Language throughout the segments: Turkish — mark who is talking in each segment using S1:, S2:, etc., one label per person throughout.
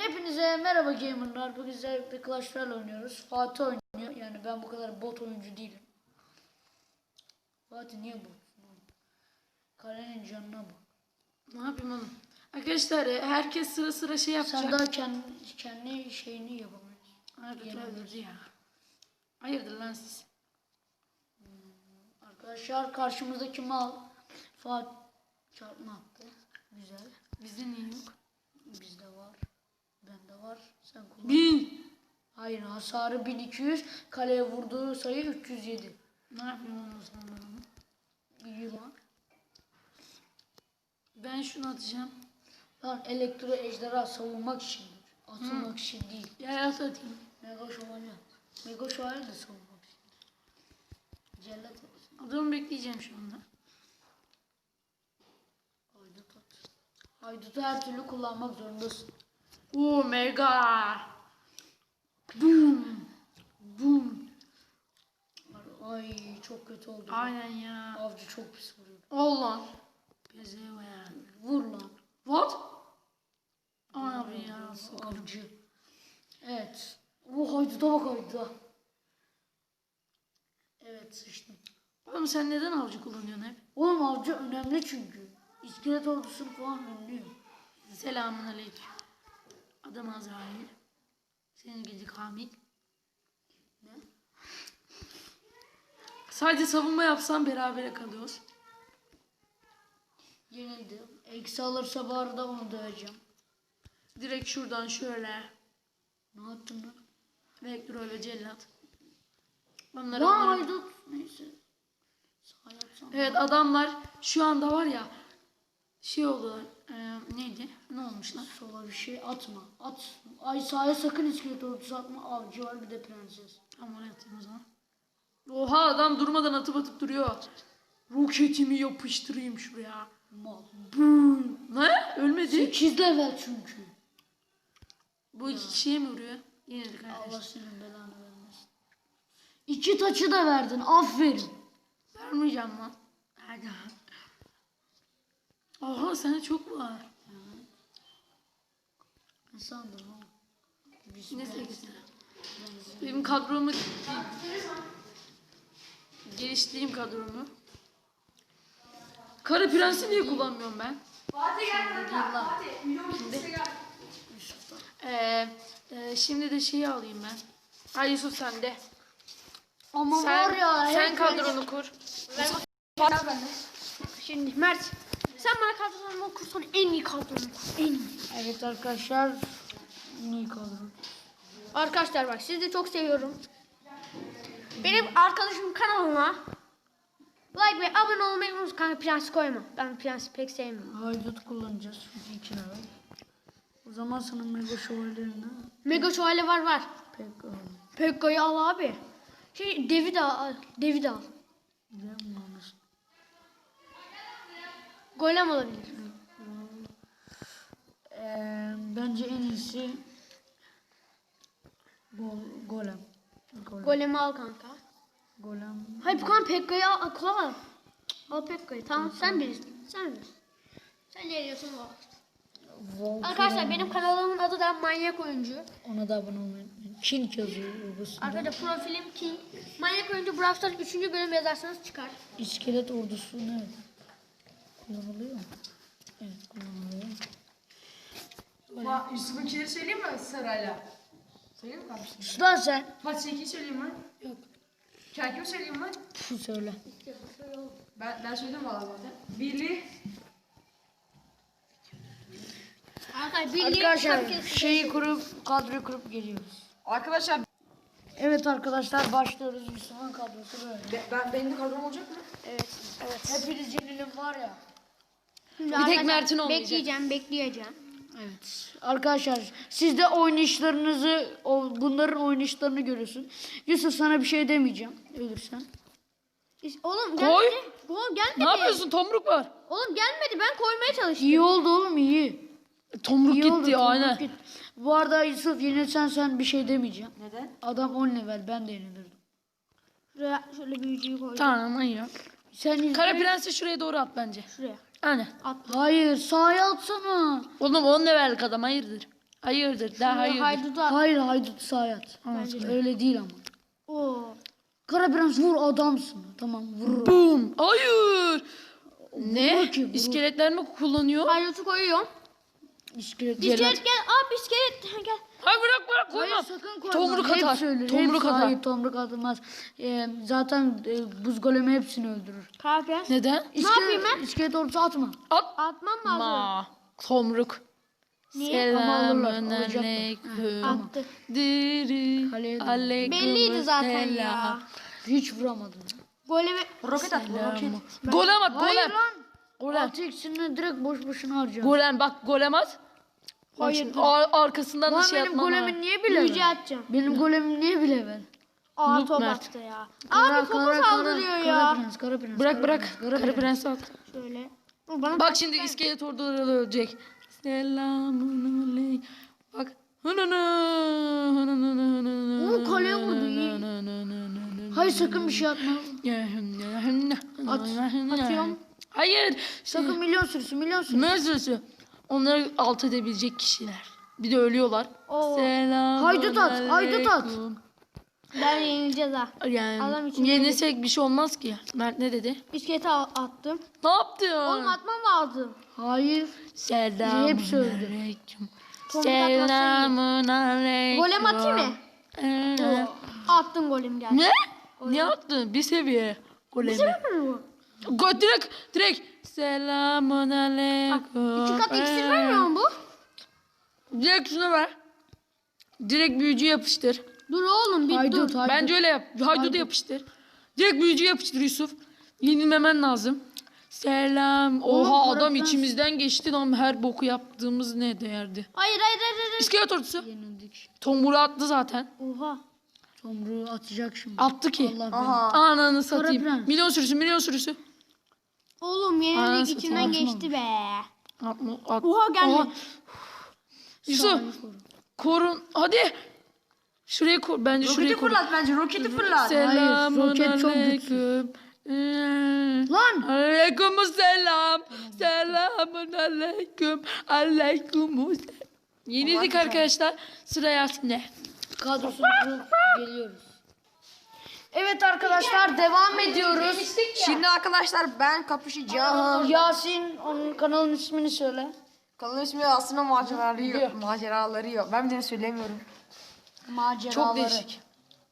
S1: Hepinize merhaba gamerlar. Bugün sizlerle Clash Royale oynuyoruz. Fatih oynuyor. Yani ben bu kadar bot oyuncu değilim. Fatih niye oğlum? Kalenin canına bak.
S2: Ne yapayım oğlum? Arkadaşlar e, herkes sıra sıra şey yapacak.
S1: Sen daha kendi, kendi şeyini yapamıyorsun.
S2: Hayırdır öldürdü ya. Hayırdır lan siz?
S1: Arkadaşlar karşımızdaki mal Fatih çarpma attı. Güzel.
S2: Bizde niye yok?
S1: Bizde var. Bende var. Sen kullan.
S2: Bin.
S1: Hayır hasarı 1200. Kaleye vurduğu sayı 307.
S2: Ne oğlum o zaman ben şunu atacağım.
S1: Lan elektro ejderha savunmak içindir. Atılmak için değil.
S2: Ya at atayım.
S1: Mega şövalye. Mega şövalye de savunmak içindir. Cellat at.
S2: Adamı bekleyeceğim şu anda.
S1: Haydut at. Haydutu her türlü kullanmak zorundasın.
S2: Oo mega. Boom. Boom.
S1: Ay çok kötü oldu.
S2: Aynen ya.
S1: Avcı çok pis vuruyor.
S2: Allah. Pezevenk.
S1: Vur lan.
S2: What? Abi ya.
S1: Avcı. Evet. O hayduta bak hayduta. Evet sıçtım.
S2: Oğlum sen neden avcı kullanıyorsun hep?
S1: Oğlum avcı önemli çünkü. İskelet ordusunu falan önlüyor.
S2: Selamun aleyküm. Adam Azrail. Senin gidi Kamil.
S1: Ne?
S2: Sadece savunma yapsam berabere kalıyoruz.
S1: Yenildi. Eksi alırsa bari da onu döveceğim.
S2: Direkt şuradan şöyle.
S1: Ne yaptın lan?
S2: Vektör ve cellat. Onları
S1: Lan
S2: onları-
S1: haydut. Neyse. Sağ yapsam.
S2: Evet adamlar şu anda var ya şey oldu. e, neydi? Ne olmuşlar?
S1: Sola bir şey atma. At. Ay sağa sakın iskelet ordusu atma. Avcı var bir de prenses.
S2: Tamam oraya atayım o zaman. Oha adam durmadan atıp atıp duruyor. Roketimi yapıştırayım şuraya.
S1: Mal.
S2: Boom. Ne? Ölmedi.
S1: 8 level çünkü.
S2: Bu iki kişiye mi vuruyor? Yenildik
S1: Allah
S2: arkadaşlar.
S1: senin belanı vermesin. İki taçı da verdin. Aferin.
S2: Vermeyeceğim lan. Hadi. Sende çok var.
S1: Ne sandın oğlum?
S2: Ne
S1: ben-
S2: sevgisi? Benim kadromu geliştireyim kadromu. Kara prensi niye kullanmıyorum ben?
S3: Fatih gel kanka. Fatih. Milyon kimse gel.
S2: Ee, e, şimdi de şeyi alayım ben. Ay Yusuf sen de.
S1: Ama
S2: Sen,
S1: var ya.
S2: sen kadronu kur.
S3: Şimdi Mert. Sen bana kadrolarımı kursan en iyi kur. En iyi.
S1: Evet arkadaşlar. Niye kadro?
S3: Arkadaşlar bak sizi de çok seviyorum. Benim arkadaşım kanalıma like ve abone olmayı unutmayın. Kanka prens koyma. Ben prensi pek sevmiyorum.
S1: Haydut kullanacağız çünkü iki level. O zaman sana mega şövalyelerine
S3: Mega şövalye var var.
S1: pek alalım.
S3: Pekka'yı al abi. Şey devi de al. Devi de al.
S1: Değil mi?
S3: Golem olabilir.
S1: Ee, bence en iyisi Gol, golem. Golem.
S3: Golemi al kanka.
S1: golem.
S3: Hayır bu kan Pekka'yı al. Kullan. Al Pekka'yı. Tamam sen bilirsin. Sen bilirsin. Sen ne diyorsun o?
S1: Voltron.
S3: Arkadaşlar benim kanalımın adı da Manyak Oyuncu.
S1: Ona da abone olmayı. King yazıyor orasında.
S3: Arkadaşlar profilim King. Manyak Oyuncu Brawl Stars 3. bölüm yazarsanız çıkar.
S1: İskelet ordusu ne? Kullanılıyor mu? Evet kullanılıyor.
S4: Ma Yusuf'unkini söyleyeyim mi sırayla? Söyleyeyim mi kardeşim?
S1: Sus lan sen.
S4: Fatih seninkini söyleyeyim mi?
S1: Yok.
S4: Kerkimi söyleyeyim mi?
S1: Puh söyle.
S4: Ben, ben söyledim valla zaten. Birli.
S3: Arkadaşlar
S1: şeyi kurup kadroyu kurup geliyoruz.
S4: Arkadaşlar
S1: Evet arkadaşlar başlıyoruz. Müslüman kadrosu böyle.
S4: be- ben, benim de kadrom olacak mı?
S3: Evet. Evet.
S1: Hepiniz yenilin var ya.
S3: Şimdi
S2: tek
S3: arkadaşlar
S2: Mert'in olmayacak.
S3: Bekleyeceğim, bekleyeceğim.
S1: Evet. Arkadaşlar siz de oynayışlarınızı, o- bunların oynayışlarını görüyorsun. Yusuf sana bir şey demeyeceğim. Ölürsen.
S3: Oğlum
S2: Koy.
S3: gelmedi. Oğlum gelmedi.
S2: Ne yapıyorsun? Tomruk var.
S3: Oğlum gelmedi. Ben koymaya çalıştım.
S1: İyi oldu oğlum iyi.
S2: Tomruk
S1: İyi
S2: gitti
S1: oldu, tomruk
S2: aynen.
S1: gitti. Bu arada Yusuf yenilsen sen bir şey demeyeceğim.
S4: Neden?
S1: Adam 10 level ben de yenilirdim.
S3: Şuraya şöyle büyücüyü koy.
S2: Tamam manyak.
S1: Sen
S2: Kara prensi şuraya doğru at bence.
S3: Şuraya.
S2: Aynen.
S1: Hayır sağa atsana.
S2: Oğlum 10 levellik adam hayırdır? Hayırdır? Daha hayırdır.
S3: Haydudu at.
S1: Hayır haydut sayat. Öyle değil ama.
S3: Oo.
S1: Kara prens vur adamsın. Tamam vur.
S2: Boom. Hayır. Ne?
S1: ki, vurur.
S2: İskeletler mi kullanıyor?
S3: Haydutu koyuyorum.
S1: İskelet.
S3: İskelet gel. Abi iskelet gel.
S2: Hayır bırak bırak koyma.
S1: Hayır sakın koyma.
S2: Tomruk atar.
S1: söyler,
S2: Tomruk
S1: hepsi-
S2: atar.
S1: Hayır tomruk atılmaz. Ee, zaten e, buz golemi hepsini öldürür.
S3: Kahve.
S2: Neden?
S1: İskelet,
S3: yapayım ben?
S1: İskelet ordusu atma.
S2: At.
S3: Atmam lazım.
S2: Ma. Tomruk.
S3: Niye?
S1: Ama alacaklar.
S2: aleyküm.
S3: Attı.
S2: Diri.
S3: Belliydi zaten ya.
S1: Hiç vuramadın.
S3: Golemi.
S4: Roket at roket.
S2: Golem at
S1: Hayır
S2: golem.
S1: lan.
S2: Golem.
S1: İkisini direkt boş boşuna harca.
S2: Golem bak golem at.
S3: Hayır.
S2: Ar- arkasından da
S1: Lan
S2: şey
S1: benim
S2: atman
S1: golemin niye bile
S3: Büyücü
S1: ben?
S3: atacağım.
S1: Benim golemim niye bile ben?
S3: Aa
S2: Noob
S3: top
S2: Mert.
S3: attı ya. Abi topu
S1: kara-
S3: saldırıyor ya.
S1: Prens, kara prens.
S2: Bırak bırak. Kara
S1: prens.
S2: prens at.
S3: Şöyle. Bu Bana
S2: Bak şimdi iskelet orduları ölecek. Selamun aleyküm. Bak.
S1: Oo, kaleye vurdu, iyi. Hayır sakın bir şey atma.
S2: At.
S3: Atıyorum.
S2: Hayır.
S1: Sakın milyon sürüsü milyon sürüsü.
S2: Mezresi. Onları alt edebilecek kişiler. Bir de ölüyorlar.
S3: Oo.
S2: Selamun
S1: Haydut at, haydut at.
S3: Ben yenileceğiz ha. Adam
S2: Yani
S3: içinde
S2: yenilsek bir şey olmaz ki. Mert ne dedi?
S3: Al- attım.
S2: Ne yaptın?
S3: Oğlum atmam lazım.
S1: Hayır.
S2: Selamun
S1: Hepsi öldü.
S2: aleyküm. Selamun aleyküm.
S3: Golem atayım mı?
S2: Ee,
S3: Attım golüm geldi.
S2: Ne? Ne yaptın? Bir seviye golemi.
S3: bu?
S2: Go direkt direkt. Selamun aleyküm.
S3: İki kat iksir vermiyor mu bu?
S2: Direkt şunu ver. Direkt büyücü yapıştır.
S3: Dur oğlum bir
S1: Haydut
S3: dur.
S1: haydut.
S2: Bence öyle yap. Haydudu yapıştır. Direkt büyücü yapıştır Yusuf. Yenilmemen lazım. Selam.
S1: Oğlum,
S2: Oha adam
S1: falan-
S2: içimizden geçti lan her boku yaptığımız ne değerdi.
S3: Hayır hayır hayır. hayır.
S2: İskelet ordusu.
S1: Yenildik.
S2: Tombulu attı zaten.
S3: Oha.
S1: Tomruğu atacak şimdi.
S2: Attı ki.
S1: Allah.
S4: Aha.
S2: Ananı satayım. Milyon sürüsü milyon sürüsü.
S3: Oğlum
S2: Anasını
S3: içinden
S1: satayım.
S3: geçti be.
S2: Atma, at.
S3: Oha geldi.
S2: Yusuf korun. Hadi. Şuraya kur. Bence şuraya
S4: Roketi
S2: kur.
S4: fırlat bence roketi fırlat.
S2: Selamun
S1: roket çok
S2: aleyküm. Ee,
S1: Lan!
S2: Aleyküm selam. Selamun aleyküm. Aleyküm selam. Yenildik arkadaşlar. Sıra Yasin'de.
S1: Kadrosunu kurup geliyoruz. Evet arkadaşlar devam ediyoruz.
S4: Şimdi arkadaşlar ben kapışacağım.
S1: Yasin onun kanalın ismini söyle.
S4: Kanalın ismi aslında maceraları yok. Maceraları yok. Ben bir de söylemiyorum.
S1: Maceraları.
S2: Çok değişik.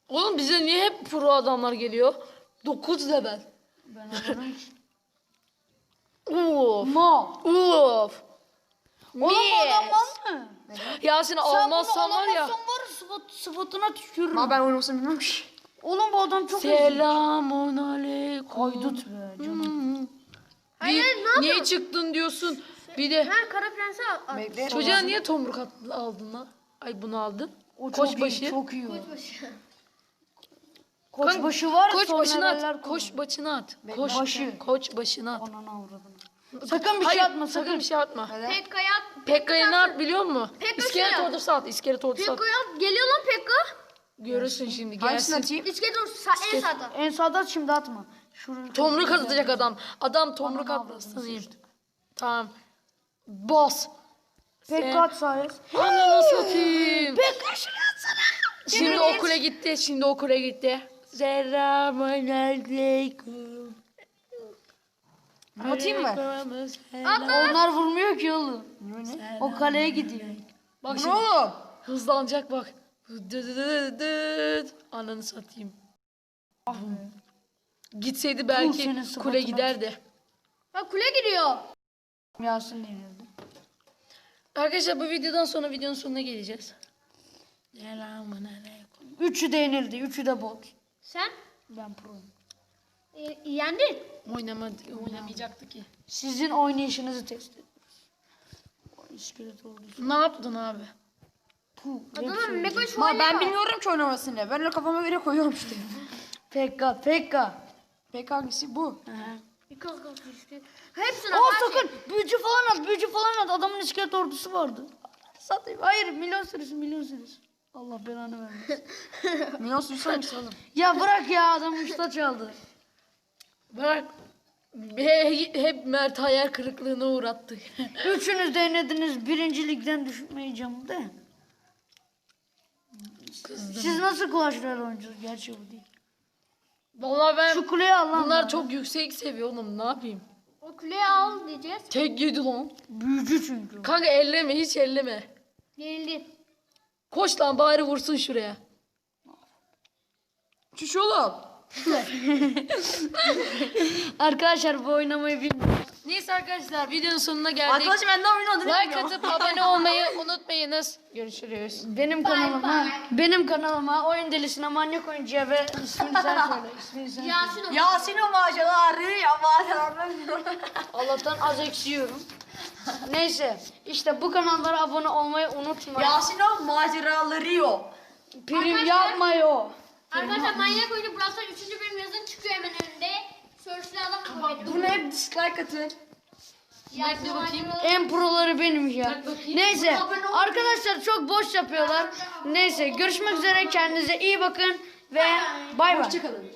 S2: Oğlum bize niye hep pro adamlar geliyor? 9 level.
S1: Ben adamım.
S2: Uf.
S1: Mo.
S2: Uf.
S1: Oğlum adam mal mı?
S2: Yasin almazsan var ya.
S1: alamazsan var ya sıfat, sıfatına tükürürüm.
S4: Ama ben oynamasını bilmiyorum ki.
S1: Oğlum bu adam çok.
S2: Selamun aleyküm.
S1: Haydut be canım.
S2: Hmm.
S3: Hayır,
S2: Niye,
S3: ne yapıyorsun?
S2: niye çıktın diyorsun? Bir de
S3: Ben kara prensi al. al.
S4: Bekle.
S2: çocuğa niye tomruk at- aldın lan? Ay bunu aldın.
S1: O çok
S2: Koçbaşı.
S1: iyi, çok iyi.
S3: Koçbaşı.
S1: Koçbaşı var ya
S2: Koç
S1: son
S2: başına
S1: neler
S2: at. Koç başına at. Koç
S1: Başı.
S2: Koç başına at.
S1: Ananı avradını. Sakın bir
S2: Hayır,
S1: şey atma
S2: sakın
S1: sakın.
S2: bir şey atma.
S3: Pekka'ya at.
S2: Pekka'yı ne at biliyor musun?
S3: Pekka
S2: İskelet
S3: şuraya.
S2: ordusu at. İskelet ordusu at.
S3: Pekka'ya at. Geliyor lan Pekka.
S2: Görürsün şimdi
S4: Hangisini
S2: gelsin.
S4: atayım?
S3: İskelet dur. Sa en sağda.
S1: En sağda at, şimdi atma. Şuraya
S2: Tomruk atacak adam. Adam tomruk
S1: Ananı
S2: atmasın.
S1: avradını.
S2: Tamam. Boss.
S1: Pek at sayes.
S2: Ananı satayım.
S1: Pek şunu atsana.
S2: Şimdi okula gitti. Şimdi okula gitti. Selamun aleyküm.
S4: Atayım mı?
S1: Onlar vurmuyor ki oğlum. O kaleye gidiyor.
S2: Bak
S4: Ne
S2: şimdi
S4: oğlum?
S2: hızlanacak bak. Ananı satayım. Gitseydi belki kule
S1: sıfatına
S2: giderdi.
S3: Bak kule giriyor.
S1: Yasin denildi.
S2: Arkadaşlar bu videodan sonra videonun sonuna geleceğiz.
S1: Üçü de yenildi. Üçü de bot.
S3: Sen
S1: Ben proyum.
S3: e, yendin.
S2: Oynamadı, oynamayacaktı ki.
S1: Sizin oynayışınızı test ediyoruz. İskelet oldu.
S2: Ne yaptın abi?
S3: Adamın mega şu
S4: ben bilmiyorum ki oynamasını. Ben öyle kafama göre koyuyorum işte.
S1: Pekka, Pekka.
S4: Pek hangisi bu?
S3: Hepsine
S1: Aa
S3: her şey.
S1: sakın büyücü falan at, büyücü falan at. Adamın iskelet ordusu vardı. Satayım. Hayır milyon sürüsü, milyon sürüsü. Allah belanı vermesin.
S4: Milyon sürüsü hangisi oğlum?
S1: ya bırak ya adam uçta çaldı.
S2: Bırak. He- hep Mert hayal kırıklığına uğrattık.
S1: Üçünüz denediniz birinci ligden düşmeyeceğim de. Siz nasıl Clash Royale oynuyorsunuz? Gerçi bu değil.
S2: Vallahi ben
S1: Şu kuleyi al lan.
S2: bunlar
S1: bana.
S2: çok yüksek seviye oğlum ne yapayım?
S3: O kuleyi al diyeceğiz.
S2: Tek yedi lan.
S1: büyücü çünkü.
S2: Kanka elleme hiç elleme.
S3: Yenildi.
S2: Koş lan bari vursun şuraya. Çüş oğlum.
S1: Arkadaşlar bu oynamayı bilmiyorum.
S2: Neyse arkadaşlar videonun sonuna geldik.
S4: Arkadaşım ben daha oyunu adını
S2: Like
S4: bilmiyorum.
S2: atıp abone olmayı unutmayınız. Görüşürüz.
S1: Benim kanalıma, benim kanalıma oyun delisine manyak oyuncuya ve ismini sen söyle. İsmini sen söyle.
S3: Yasin o.
S4: Yasin o maşaları ya.
S1: Allah'tan az eksiyorum. Neyse işte bu kanallara abone olmayı unutmayın.
S4: Yasin o maceraları yok.
S1: Prim
S3: Arkadaşlar-
S1: yapmayo.
S3: Arkadaşlar manyak oyuncu Brawl Stars 3. bölüm yazın çıkıyor hemen önünde. Search'le adam bu benim.
S4: Buna hep dislike atın.
S2: Bakayım.
S3: maceraları-
S1: En proları benim ya. Neyse arkadaşlar çok boş yapıyorlar. Neyse görüşmek üzere kendinize iyi bakın ve bay bay.
S4: Hoşçakalın.